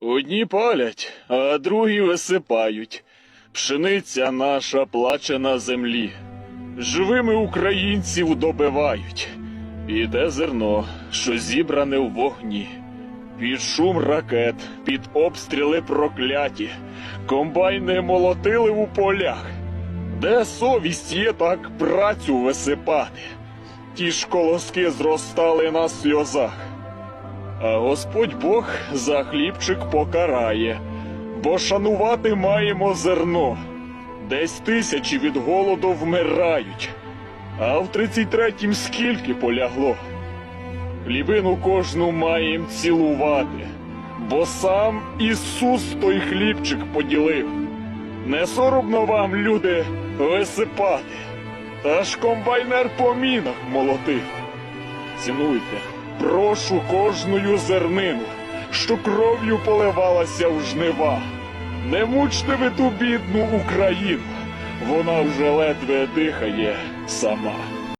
Одні палять, а другі висипають. Пшениця наша плаче на землі. Живими українців добивають. І те зерно, що зібране в вогні. Під шум ракет, під обстріли прокляті, комбайни молотили у полях. Де совість є так працю висипати? Ті ж колоски зростали на сльозах. А Господь Бог за хлібчик покарає, бо шанувати маємо зерно. Десь тисячі від голоду вмирають, а в тридцять третім скільки полягло. Хлібину кожну маєм цілувати, бо сам Ісус той хлібчик поділив. Не соромно вам, люди, висипати, та ж комбайнер по мінах молотив. Цінуйте, прошу кожною зернину, що кров'ю поливалася в жнива. Не мучте ви ту бідну Україну, вона вже ледве дихає сама.